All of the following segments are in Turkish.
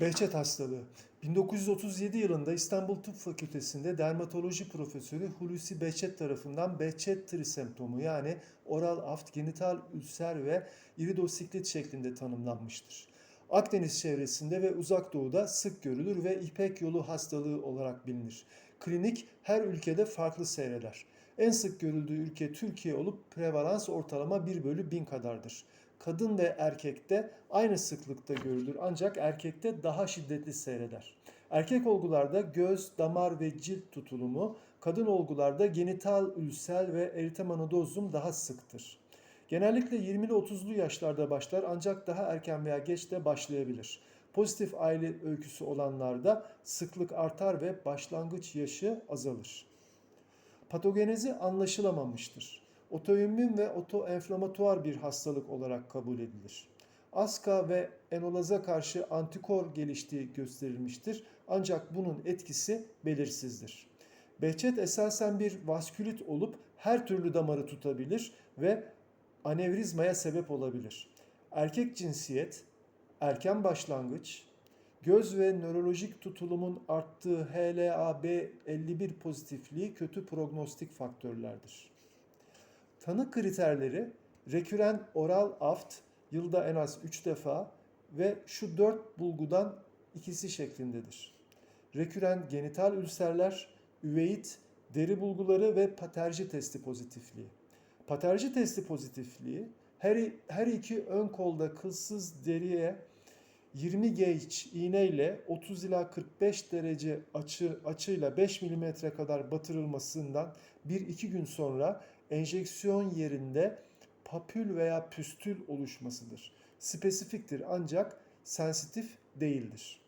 Behçet hastalığı. 1937 yılında İstanbul Tıp Fakültesi'nde dermatoloji profesörü Hulusi Behçet tarafından Behçet trisemptomu yani oral aft, genital ülser ve iridosiklit şeklinde tanımlanmıştır. Akdeniz çevresinde ve uzak doğuda sık görülür ve İpek yolu hastalığı olarak bilinir. Klinik her ülkede farklı seyreder. En sık görüldüğü ülke Türkiye olup prevalans ortalama 1 bölü 1000 kadardır. Kadın ve erkekte aynı sıklıkta görülür ancak erkekte daha şiddetli seyreder. Erkek olgularda göz, damar ve cilt tutulumu, kadın olgularda genital ülsel ve eritema nodozum daha sıktır. Genellikle 20'li 30'lu yaşlarda başlar ancak daha erken veya geç de başlayabilir. Pozitif aile öyküsü olanlarda sıklık artar ve başlangıç yaşı azalır. Patogenezi anlaşılamamıştır. Otoimmün ve otoenflamatuar bir hastalık olarak kabul edilir. Aska ve enolaza karşı antikor geliştiği gösterilmiştir ancak bunun etkisi belirsizdir. Behçet esasen bir vaskülit olup her türlü damarı tutabilir ve anevrizmaya sebep olabilir. Erkek cinsiyet, erken başlangıç, göz ve nörolojik tutulumun arttığı HLA-B51 pozitifliği kötü prognostik faktörlerdir. Tanı kriterleri reküren oral aft yılda en az 3 defa ve şu 4 bulgudan ikisi şeklindedir. Reküren genital ülserler, üveit, deri bulguları ve paterji testi pozitifliği. Paterji testi pozitifliği her, her iki ön kolda kılsız deriye 20 gauge iğne ile 30 ila 45 derece açı açıyla 5 mm kadar batırılmasından 1-2 gün sonra enjeksiyon yerinde papül veya püstül oluşmasıdır. Spesifiktir ancak sensitif değildir.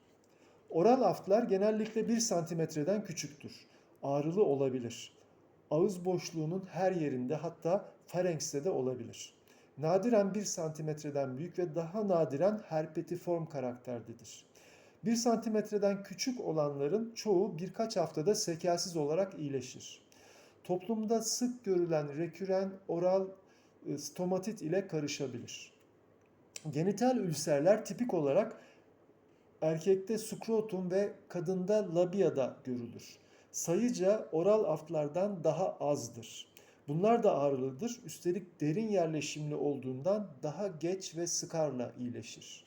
Oral aftlar genellikle 1 santimetreden küçüktür. Ağrılı olabilir. Ağız boşluğunun her yerinde hatta farenkste de olabilir. Nadiren 1 santimetreden büyük ve daha nadiren herpetiform karakterdedir. 1 santimetreden küçük olanların çoğu birkaç haftada sekelsiz olarak iyileşir. Toplumda sık görülen reküren oral e, stomatit ile karışabilir. Genital ülserler tipik olarak erkekte skrotum ve kadında labiada görülür. Sayıca oral aftlardan daha azdır. Bunlar da ağrılıdır. Üstelik derin yerleşimli olduğundan daha geç ve sıkarla iyileşir.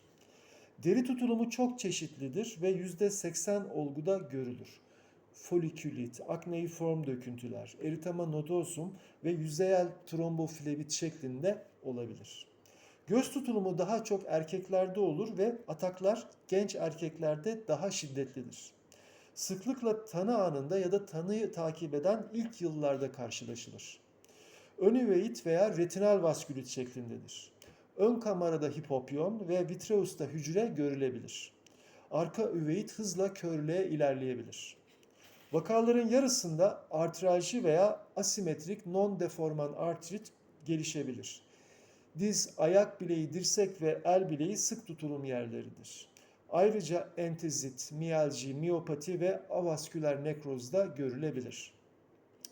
Deri tutulumu çok çeşitlidir ve %80 olguda görülür. Folikülit, akneiform döküntüler, eritema nodosum ve yüzeyel tromboflebit şeklinde olabilir. Göz tutulumu daha çok erkeklerde olur ve ataklar genç erkeklerde daha şiddetlidir. Sıklıkla tanı anında ya da tanıyı takip eden ilk yıllarda karşılaşılır. Ön üveit veya retinal vaskülit şeklindedir. Ön kamerada hipopyon ve vitreusta hücre görülebilir. Arka üveit hızla körlüğe ilerleyebilir. Vakaların yarısında artralji veya asimetrik non-deforman artrit gelişebilir. Diz, ayak bileği, dirsek ve el bileği sık tutulum yerleridir. Ayrıca entezit, miyalji, miyopati ve avasküler nekroz da görülebilir.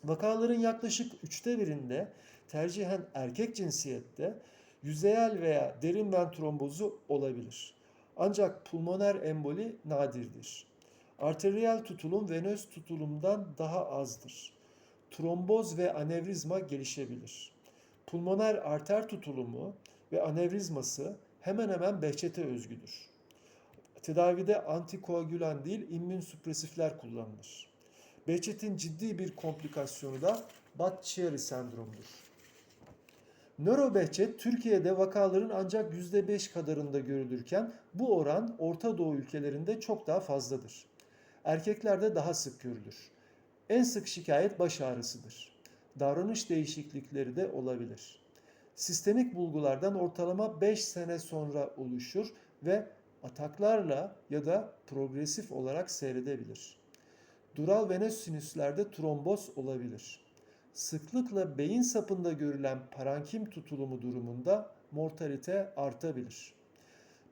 Vakaların yaklaşık üçte birinde tercihen erkek cinsiyette yüzeyel veya derin ven trombozu olabilir. Ancak pulmoner emboli nadirdir. Arteriyel tutulum venöz tutulumdan daha azdır. Tromboz ve anevrizma gelişebilir. Pulmoner arter tutulumu ve anevrizması hemen hemen Behçet'e özgüdür. Tedavide antikoagülan değil immün süpresifler kullanılır. Behçet'in ciddi bir komplikasyonu da Budd-Chiari sendromudur. Nörobehçet Türkiye'de vakaların ancak %5 kadarında görülürken bu oran Orta Doğu ülkelerinde çok daha fazladır. Erkeklerde daha sık görülür. En sık şikayet baş ağrısıdır. Davranış değişiklikleri de olabilir. Sistemik bulgulardan ortalama 5 sene sonra oluşur ve ataklarla ya da progresif olarak seyredebilir. Dural venöz sinüslerde tromboz olabilir. Sıklıkla beyin sapında görülen parankim tutulumu durumunda mortalite artabilir.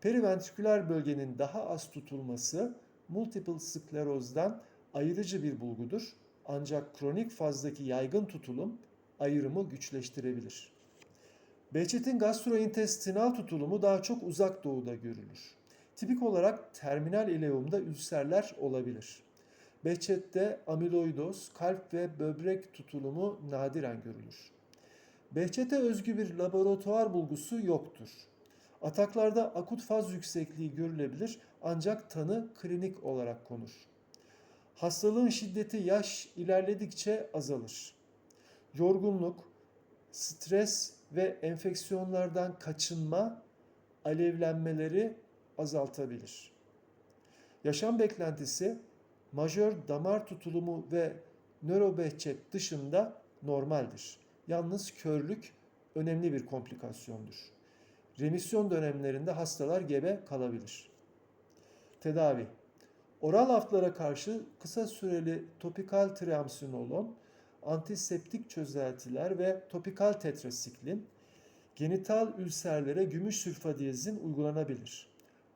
Periventriküler bölgenin daha az tutulması multiple sklerozdan ayırıcı bir bulgudur. Ancak kronik fazdaki yaygın tutulum ayrımı güçleştirebilir. Behçet'in gastrointestinal tutulumu daha çok uzak doğuda görülür. Tipik olarak terminal ileumda ülserler olabilir. Behçet'te amiloidoz, kalp ve böbrek tutulumu nadiren görülür. Behçet'e özgü bir laboratuvar bulgusu yoktur. Ataklarda akut faz yüksekliği görülebilir ancak tanı klinik olarak konur. Hastalığın şiddeti yaş ilerledikçe azalır. Yorgunluk, stres ve enfeksiyonlardan kaçınma alevlenmeleri azaltabilir. Yaşam beklentisi majör damar tutulumu ve nörobehçet dışında normaldir. Yalnız körlük önemli bir komplikasyondur. Remisyon dönemlerinde hastalar gebe kalabilir. Tedavi Oral haflara karşı kısa süreli topikal triamsinolon, antiseptik çözeltiler ve topikal tetrasiklin, genital ülserlere gümüş sülfadiyazin uygulanabilir.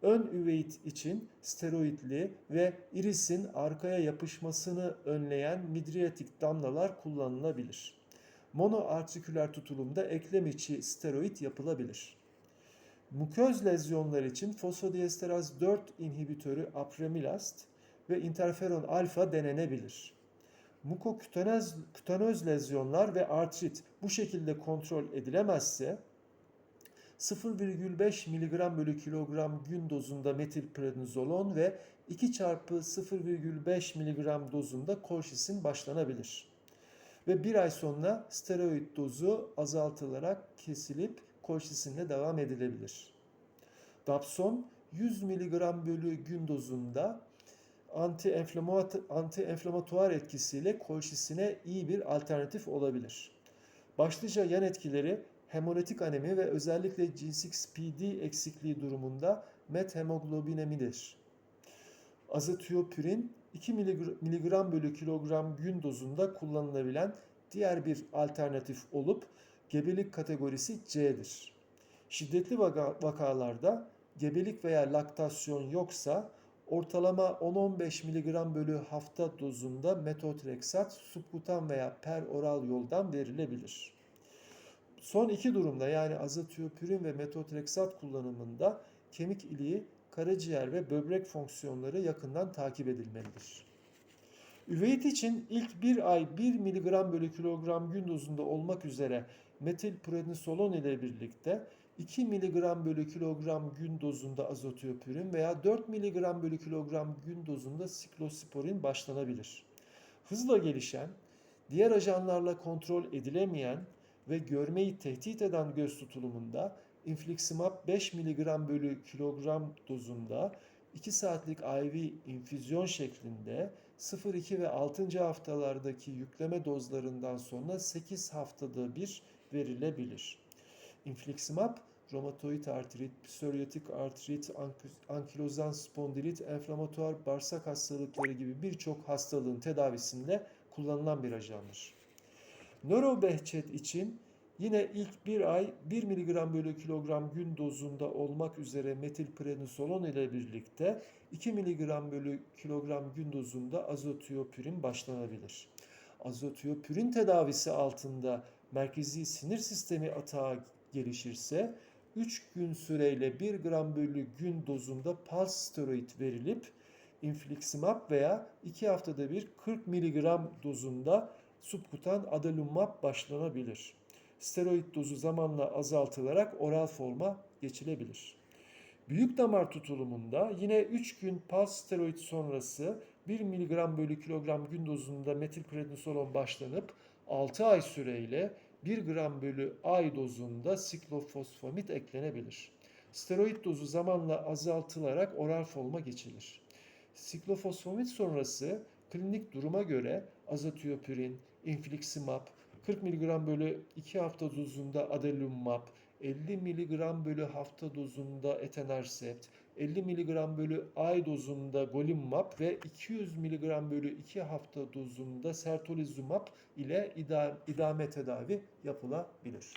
Ön üveit için steroidli ve irisin arkaya yapışmasını önleyen midriatik damlalar kullanılabilir. Monoartiküler tutulumda eklem içi steroid yapılabilir. Muköz lezyonlar için fosfodiesteraz 4 inhibitörü apremilast ve interferon alfa denenebilir. Mukokütanöz kütanöz lezyonlar ve artrit bu şekilde kontrol edilemezse 0,5 mg bölü kilogram gün dozunda metilprednizolon ve 2 çarpı 0,5 mg dozunda kolşisin başlanabilir. Ve bir ay sonra steroid dozu azaltılarak kesilip kolşisinle devam edilebilir. Dapson 100 mg bölü gün dozunda anti-enflamatuar etkisiyle kolşisine iyi bir alternatif olabilir. Başlıca yan etkileri hemolitik anemi ve özellikle G6PD eksikliği durumunda methemoglobineminidir. Azatiopirin 2 mg bölü kilogram gün dozunda kullanılabilen diğer bir alternatif olup gebelik kategorisi C'dir. Şiddetli vakalarda gebelik veya laktasyon yoksa ortalama 10-15 mg bölü hafta dozunda metotreksat subkutan veya peroral yoldan verilebilir. Son iki durumda yani azatiopirin ve metotreksat kullanımında kemik iliği, karaciğer ve böbrek fonksiyonları yakından takip edilmelidir. Üveit için ilk bir ay 1 mg bölü kilogram gün dozunda olmak üzere metilprednisolon ile birlikte 2 mg bölü kilogram gün dozunda azotiopirin veya 4 mg bölü kilogram gün dozunda siklosporin başlanabilir. Hızla gelişen, diğer ajanlarla kontrol edilemeyen ve görmeyi tehdit eden göz tutulumunda infliximab 5 mg bölü kilogram dozunda 2 saatlik IV infüzyon şeklinde 0-2 ve 6. haftalardaki yükleme dozlarından sonra 8 haftada bir verilebilir. Infliximab romatoid artrit, psoriatik artrit, ankilozan spondilit, enflamatuar bağırsak hastalıkları gibi birçok hastalığın tedavisinde kullanılan bir ajandır. Nörobehçet için yine ilk bir ay 1 mg bölü kilogram gün dozunda olmak üzere metilprednisolon ile birlikte 2 mg bölü kilogram gün dozunda azotiopirin başlanabilir. Azotiopirin tedavisi altında merkezi sinir sistemi atağı gelişirse 3 gün süreyle 1 gram bölü gün dozunda pulse steroid verilip infliximab veya 2 haftada bir 40 mg dozunda subkutan adalimumab başlanabilir. Steroid dozu zamanla azaltılarak oral forma geçilebilir. Büyük damar tutulumunda yine 3 gün pulse steroid sonrası 1 mg bölü kilogram gün dozunda metilprednisolon başlanıp 6 ay süreyle 1 gram bölü ay dozunda siklofosfamid eklenebilir. Steroid dozu zamanla azaltılarak oral forma geçilir. Siklofosfamid sonrası klinik duruma göre azatiopirin, infliximab, 40 mg bölü 2 hafta dozunda adalimumab, 50 mg bölü hafta dozunda etanercept, 50 mg bölü ay dozunda golimumab ve 200 mg bölü 2 hafta dozunda sertolizumab ile idame tedavi yapılabilir.